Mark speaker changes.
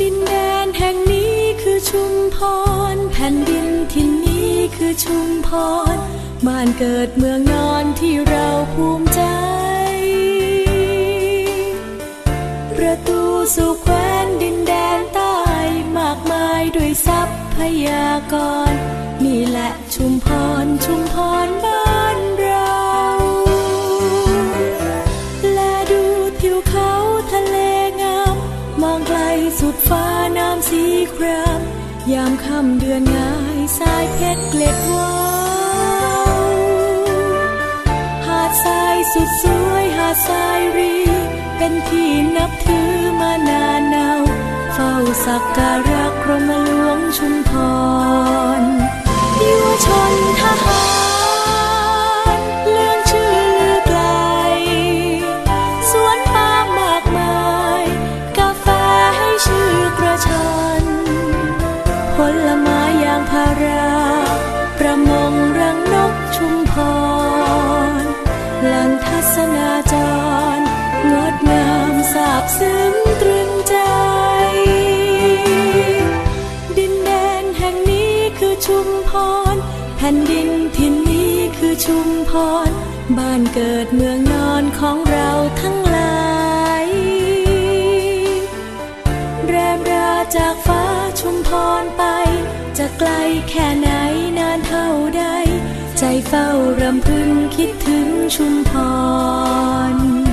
Speaker 1: ดินแดนแห่งนี้คือชุมพร แผ่นดินที่นนี้คือชุมพร บ้านเกิดเมืองนอนที่เราภูมิใจ ประตูสู่แคว้นดินแดนใต้มากมายด้วยทรัพยากร นี่แหละชุมพร ชุมพรบ้านเราและดูทิวเขาทะเล สุดฟ้าน้ำสีครามยามค่ำเดือนงายสายเพชรเกล็ดวาวหาดทรายสุดสวยหาดทรายรี เป็นที่นับถือมานานเนาเฝ้าสักการะกรมหลวงชุมพร ผลไม้ยางพารา ประมงรังนกชุมพรแหล่งทัศนาจรงดงามสาบซึ้งตรึงใจ ดินแดนแห่งนี้คือชุมพร แผ่นดินที่นนี้คือชุมพร บ้านเกิดเมืองนอนของเราทั้งหลายแรมราจากฟ้า ไกลแค่ไหนนานเท่าใด ใจเฝ้ารำพึงคิดถึงชุมพร